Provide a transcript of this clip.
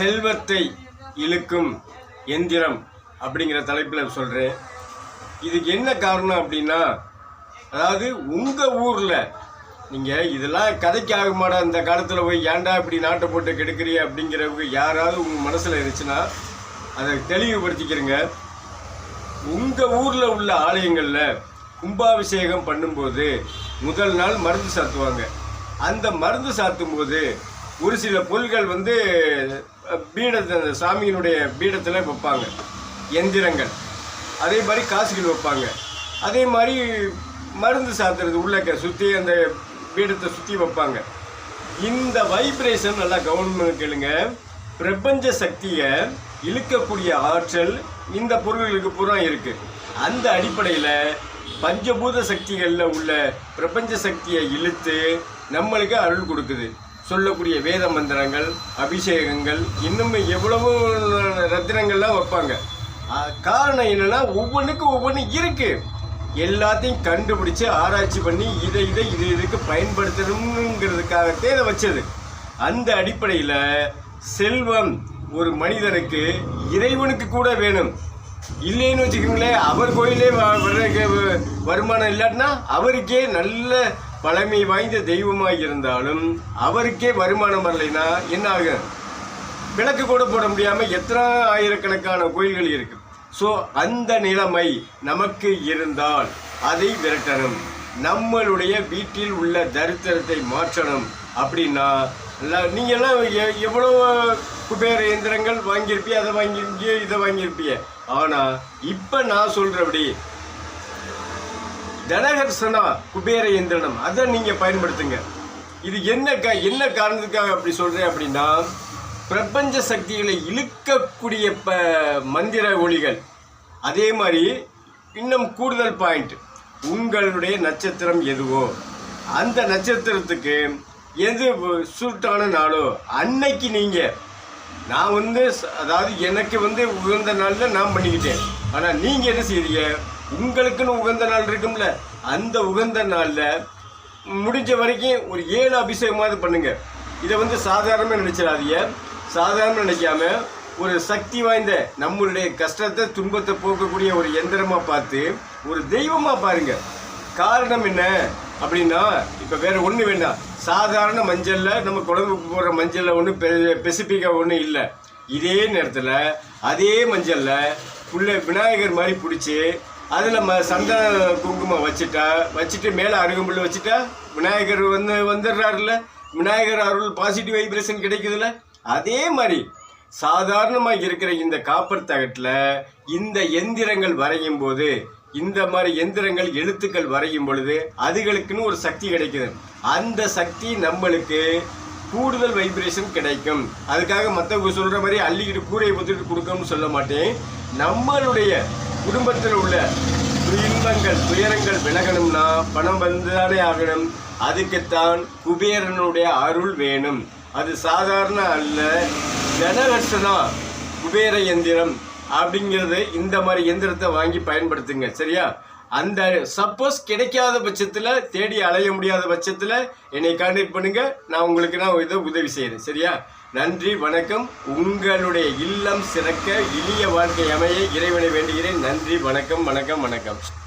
செல்வத்தை இழுக்கும் எந்திரம் அப்படிங்கிற தலைப்பில் சொல்கிறேன் இதுக்கு என்ன காரணம் அப்படின்னா அதாவது உங்கள் ஊரில் நீங்கள் இதெல்லாம் கதைக்கு ஆக இந்த காலத்தில் போய் ஏன்டா இப்படி நாட்டை போட்டு கெடுக்கிறீ அப்படிங்கிறவங்க யாராவது உங்கள் மனசில் இருந்துச்சுன்னா அதை தெளிவுபடுத்திக்கிறங்க. உங்கள் ஊரில் உள்ள ஆலயங்களில் கும்பாபிஷேகம் பண்ணும்போது முதல் நாள் மருந்து சாத்துவாங்க. அந்த மருந்து சாத்தும் போது ஒரு சில பொருள்கள் வந்து பீடத்தில் பீடத்தை அந்த சாமியினுடைய பீடத்தில் வைப்பாங்க. எந்திரங்கள். அதே மாதிரி காசுகள் வைப்பாங்க. அதே மாதிரி மருந்து சாத்துறது உள்ளக்க சுற்றி அந்த பீடத்தை சுற்றி வைப்பாங்க. இந்த வைப்ரேஷன் நல்லா கவர்மெண்ட் கேளுங்க. பிரபஞ்ச சக்தியை இழுக்கக்கூடிய ஆற்றல் இந்த பொருள்களுக்கு பூரா இருக்குது அந்த அடிப்படையில் பஞ்சபூத சக்திகளில் உள்ள பிரபஞ்ச சக்தியை இழுத்து நம்மளுக்கு அருள் கொடுக்குது. சொல்லக்கூடிய வேத மந்திரங்கள் அபிஷேகங்கள் இன்னும் எவ்வளவோ ரத்தினங்கள்லாம் வைப்பாங்க. காரணம் என்னென்னா ஒவ்வொன்றுக்கும் ஒவ்வொன்று இருக்குது எல்லாத்தையும் கண்டுபிடிச்சு ஆராய்ச்சி பண்ணி இதை இதை இது இதுக்கு பயன்படுத்தணுங்கிறதுக்காகத்தே இதை வச்சது. அந்த அடிப்படையில் செல்வம் ஒரு மனிதனுக்கு இறைவனுக்கு கூட வேணும். இல்லைன்னு வச்சுக்கோங்களேன் அவர் கோயிலே வ- வருமானம் இல்லாட்டினா அவருக்கே நல்ல பழமை வாய்ந்த தெய்வமாக இருந்தாலும் அவருக்கே வருமானம் வரலைன்னா என்ன ஆகும்? விளக்கு கூட போட முடியாமல் எத்தனை ஆயிரக்கணக்கான கோயில்கள் இருக்கு. ஸோ அந்த நிலைமை நமக்கு இருந்தால் அதை விரட்டணும். நம்மளுடைய வீட்டில் உள்ள தரித்திரத்தை மாற்றணும். அப்படின்னா நீங்கள்லாம் எவ்வளோ எ- குபேர இயந்திரங்கள் வாங்கியிருப்பிய அதை வாங்கியிருப்பிய இதை வாங்கியிருப்பிய. ஆனால் இப்போ நான் சொல்கிறபடி தனகர்சனா குபேர இயந்திரம் அதை நீங்கள் பயன்படுத்துங்க. இது என்ன க என்ன காரணத்துக்காக அப்படி சொல்கிறேன் அப்படின்னா பிரபஞ்ச சக்திகளை இழுக்கக்கூடிய ப மந்திர ஒளிகள். அதே மாதிரி இன்னும் கூடுதல் பாயிண்ட் உங்களுடைய நட்சத்திரம் எதுவோ. அந்த நட்சத்திரத்துக்கு எது சூட்டான நாளோ அன்னைக்கு நீங்கள் நான் வந்து அதாவது எனக்கு வந்து உகந்த நாளில் நான் பண்ணிக்கிட்டேன். ஆனால் நீங்கள் என்ன செய்றீங்க? உங்களுக்குன்னு உகந்த நாள் இருக்கும்ல அந்த உகந்த நாளில் முடிஞ்ச வரைக்கும் ஒரு ஏழு அபிஷேகமாவது பண்ணுங்கள் இதை வந்து சாதாரணமாக நினச்சிடாதீங்க. சாதாரணமாக நினைக்காம ஒரு சக்தி வாய்ந்த நம்மளுடைய கஷ்டத்தை துன்பத்தை போக்கக்கூடிய ஒரு எந்திரமாக பார்த்து ஒரு தெய்வமாக பாருங்கள் காரணம் என்ன அப்படின்னா இப்போ வேறு ஒன்று வேண்டாம். சாதாரண மஞ்சளில் நம்ம குழம்புக்கு போடுற மஞ்சளில் ஒன்றும் பெசிஃபிக்காக ஒன்றும் இல்லை. இதே நேரத்தில் அதே மஞ்சளில் உள்ள விநாயகர் மாதிரி பிடிச்சி அதில் ம சந்த குங்குமம் வச்சுட்டா வச்சுட்டு மேலே அருகம்புல் வச்சுட்டா விநாயகர் வந்து வந்துடுறாருல்ல. விநாயகர் அருள் பாசிட்டிவ் வைப்ரேஷன் கிடைக்குதுல்ல. அதே மாதிரி சாதாரணமாக இருக்கிற இந்த காப்பர் தகட்டில் இந்த எந்திரங்கள் வரையும் போது இந்த மாதிரி எந்திரங்கள் எழுத்துக்கள் வரையும் பொழுது அதுகளுக்குன்னு ஒரு சக்தி கிடைக்குது. அந்த சக்தி நம்மளுக்கு கூடுதல் வைப்ரேஷன் கிடைக்கும். அதுக்காக மற்றவங்க சொல்கிற மாதிரி அள்ளிக்கிட்டு கூரையை பற்றிட்டு கொடுக்கணும்னு சொல்ல மாட்டேன். நம்மளுடைய குடும்பத்தில் உள்ள இன்பங்கள் துயரங்கள் விலகணும்னா பணம் வந்துதானே ஆகணும். அதுக்குத்தான் குபேரனுடைய அருள் வேணும். அது சாதாரண அல்ல. ஜனலட்சணா குபேர எந்திரம் அப்படிங்கிறது இந்த மாதிரி எந்திரத்தை வாங்கி பயன்படுத்துங்க சரியா? அந்த சப்போஸ் கிடைக்காத பட்சத்தில் தேடி அலைய முடியாத பட்சத்தில் என்னை கான்டாக்ட் பண்ணுங்கள் நான் உங்களுக்கு நான் இதை உதவி செய்கிறேன் சரியா? நன்றி வணக்கம். உங்களுடைய இல்லம் சிறக்க இனிய வாழ்க்கை அமைய இறைவனை வேண்டுகிறேன். நன்றி வணக்கம் வணக்கம் வணக்கம்.